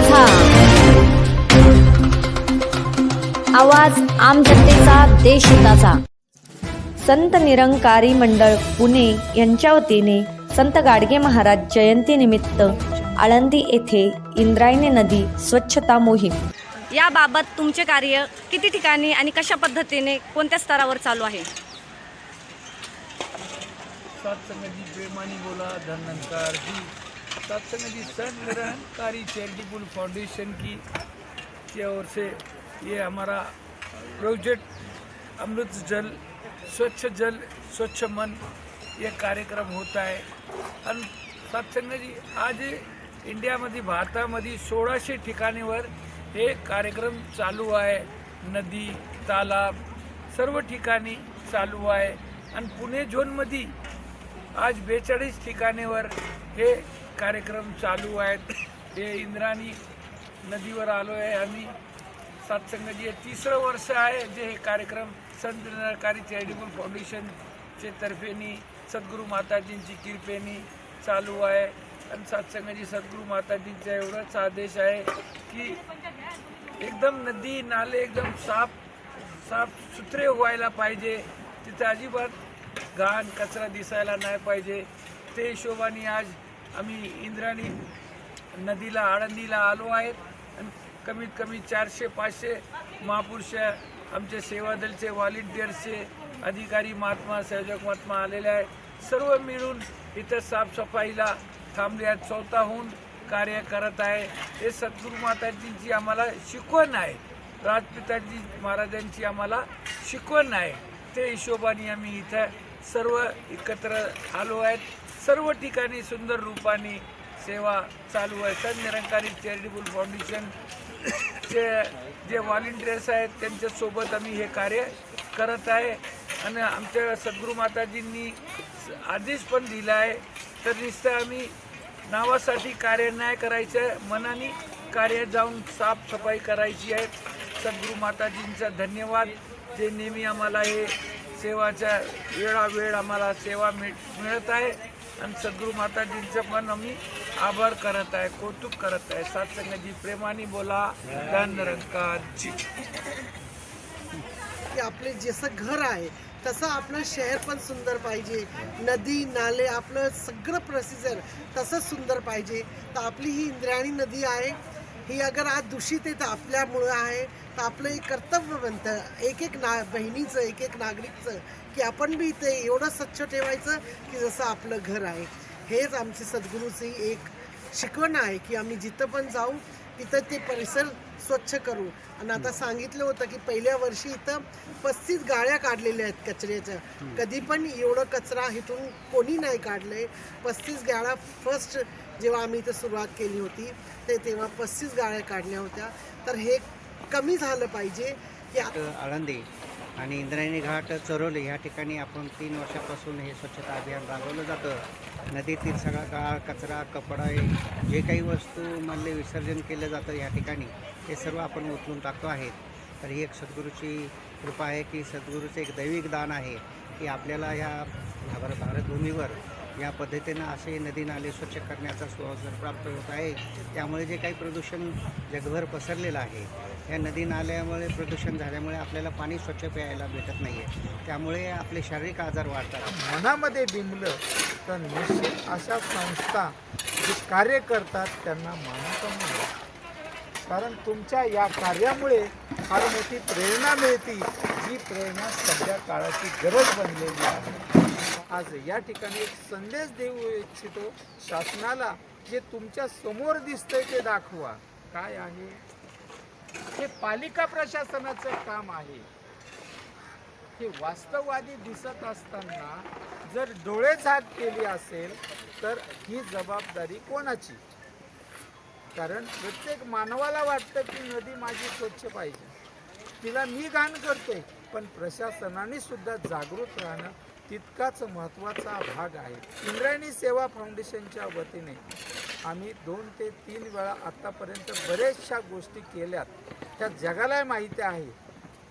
माझा आवाज आम जनतेचा देशहिताचा संत निरंकारी मंडळ पुणे यांच्या वतीने संत गाडगे महाराज जयंती निमित्त आळंदी येथे इंद्रायणी नदी स्वच्छता मोहीम. याबाबत तुमचे कार्य किती ठिकाणी आणि कशा पद्धतीने कोणत्या स्तरावर चालू आहे? सत्संगजी प्रेमानी बोला धनंकार सत्संगजी संत निरंकारी चैरिटेबल फाउंडेशन की की ओर से ये हमारा प्रोजेक्ट अमृत जल स्वच्छ जल स्वच्छ मन ये कार्यक्रम होता है। आणि सत्संगजी आज इंडियामध्ये भारतामध्ये सोळाशे ठिकाणीवर हे कार्यक्रम चालू आहे. नदी तालाब सर्व ठिकाणी चालू आहे. आणि पुणे झोनमध्ये आज बेचाळीस ठिकाणीवर हे कार्यक्रम चालू आहेत. हे इंद्राणी नदीवर आलो आहे आम्ही. सत्संगाची हे तिसरं वर्ष आहे जे हे कार्यक्रम संत निराकारी चॅरिटेबल फाउंडेशनचे तर्फेनी सद्गुरू माताजींची कृपेनी चालू आहे. आणि सत्संगाची सद्गुरू माताजींचा एवढाच आदेश आहे की एकदम नदी नाले एकदम साफ साफ सुथरे व्हायला पाहिजे. तिथे अजिबात घाण कचरा दिसायला नाही पाहिजे. ते हिशोबाने आज आम्ही इंद्राणी नदीला आळंदीला आलो आहेत. आणि कमीत कमी चारशे पाचशे महापुरुष आमच्या सेवादलचे व्हॉलेंटियर्सचे अधिकारी महात्मा संयोजक महात्मा आलेले आहेत. सर्व मिळून इथं साफसफाईला थांबले आहेत. स्वतःहून कार्य करत आहे. हे सद्गुरू माताजींची आम्हाला शिकवण आहे. राजपिताजी महाराजांची आम्हाला शिकवण आहे. ते हिशोबाने आम्ही इथं सर्व एकत्र आलो आहेत. सर्व ठिकाणी सुंदर रूपाने सेवा चालू आहे. संत निरंकारी चॅरिटेबल फाउंडेशन चे जे व्हॉलेंटियर्स आहेत त्यांच्यासोबत आम्ही हे कार्य करत आहे. आणि आमच्या सद्गुरू माताजींनी आदेश पण दिला आहे. तर नुसतं आम्ही नावासाठी कार्य नाही करायचं मनाने कार्य जाऊन साफसफाई करायची आहे. सद्गुरू माताजींचा धन्यवाद. जे नेहमी आम्हाला हे सेवाच्या वेळावेळ आम्हाला सेवा मिळ मिळत आहे. आणि सद्गुरू माताजींचं पण आम्ही आभार करत आहे कौतुक करत आहे. सत्संगजी प्रेमाने बोला. धनरंकाजी की आपले जसं घर आहे तसं आपलं शहर पण सुंदर पाहिजे. नदी नाले आपलं सगळं प्रोसिजर तसंच सुंदर पाहिजे. तर आपली ही इंद्रायणी नदी आहे ही अगर आज दूषित आहे तर आपल्यामुळं आहे. तर आपलं एक कर्तव्य बनतं. एक एक ना बहिणीचं एक एक नागरिकचं की आपण बी इथे एवढं स्वच्छ ठेवायचं की जसं आपलं घर आहे. हेच आमची सद्गुरूची एक शिकवण आहे की आम्ही जिथं पण जाऊ तिथं ते परिसर स्वच्छ करू. आणि आता सांगितलं होतं की पहिल्या वर्षी इथं पस्तीस गाड्या काढलेल्या आहेत कचऱ्याच्या. कधी पण एवढं कचरा इथून कोणी नाही काढलंय. पस्तीस गाड्या फर्स्ट जेव्हा आम्ही इथं सुरुवात केली होती ते तेव्हा पस्तीस गाड्या काढल्या होत्या. तर हे कमी झालं पाहिजे. की आळंदी आणि इंद्रायणी घाट चरोली ह्या ठिकाणी आपण तीन वर्षापासून हे स्वच्छता अभियान राबवलं जातं. नदीतील सगळा गाळ कचरा कपडा जे काही वस्तू मधले विसर्जन केलं जातं या ठिकाणी ते सर्व आपण उचलून टाकतो आहेत. तर ही एक सद्गुरूची कृपा आहे की सद्गुरूचं एक दैविक दान आहे की आपल्याला ह्या भारत भारतभूमीवर या पद्धतीनं असे नदी नाले स्वच्छ करण्याचा सुअवसर प्राप्त होत आहे. त्यामुळे जे काही प्रदूषण जगभर पसरलेलं आहे या नदी नाल्यामुळे प्रदूषण झाल्यामुळे आपल्याला पाणी स्वच्छ प्यायला भेटत नाही आहे त्यामुळे आपले शारीरिक आजार वाढतात. मनामध्ये बिंबलं तर निश्चित अशा संस्था जे कार्य करतात त्यांना मानाचा मिळेल कारण तुमच्या या कार्यामुळे फार मोठी प्रेरणा मिळते. जी प्रेरणा सध्या काळाची गरज बनलेली आहे. आज या ठिकाणी एक संदेश देऊ इच्छितो शासनाला जे तुमच्यासमोर दिसतंय ते दाखवा. काय आहे? हे पालिका प्रशासनाचं काम आहे. हे वास्तववादी दिसत असताना जर डोळे झाक केली असेल तर ही जबाबदारी कोणाची? कारण प्रत्येक मानवाला वाटतं की नदी माझी स्वच्छ पाहिजे. तिला मी घाण करतोय. पण प्रशासनाने सुद्धा जागृत राहणं तितकाच महत्त्वाचा भाग आहे. इंद्रायणी सेवा फाउंडेशनच्या वतीने आम्ही दोन ते तीन वेळा आत्तापर्यंत बऱ्याचशा गोष्टी केल्यात. त्या जगाला माहिती आहे.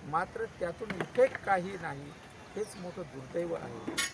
मात्र त्यातून इफेक्ट काही नाही. हेच मोठं दुर्दैव आहे.